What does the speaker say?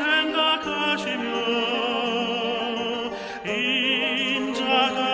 생각하시며 인자가